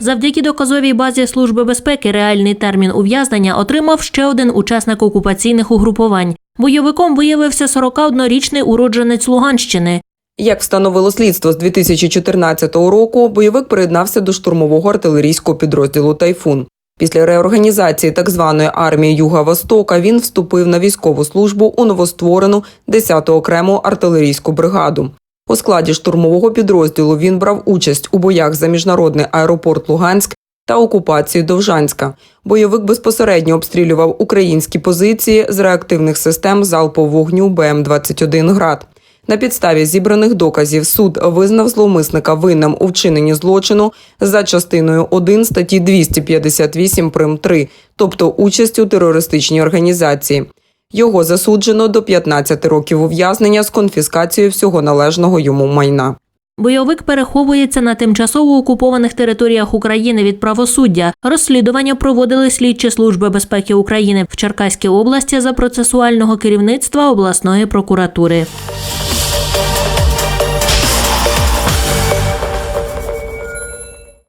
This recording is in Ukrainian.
Завдяки доказовій базі Служби безпеки реальний термін ув'язнення отримав ще один учасник окупаційних угрупувань. Бойовиком виявився 41-річний уродженець Луганщини. Як встановило слідство з 2014 року, бойовик приєднався до штурмового артилерійського підрозділу Тайфун. Після реорганізації так званої армії Юга Востока він вступив на військову службу у новостворену 10-ту окрему артилерійську бригаду. У складі штурмового підрозділу він брав участь у боях за міжнародний аеропорт Луганськ та окупації Довжанська. Бойовик безпосередньо обстрілював українські позиції з реактивних систем залпового вогню БМ-21 «Град». На підставі зібраних доказів суд визнав зловмисника винним у вчиненні злочину за частиною 1 статті 258 прим 3, тобто участь у терористичній організації. Його засуджено до 15 років ув'язнення з конфіскацією всього належного йому майна. Бойовик переховується на тимчасово окупованих територіях України від правосуддя. Розслідування проводили слідчі служби безпеки України в Черкаській області за процесуального керівництва обласної прокуратури.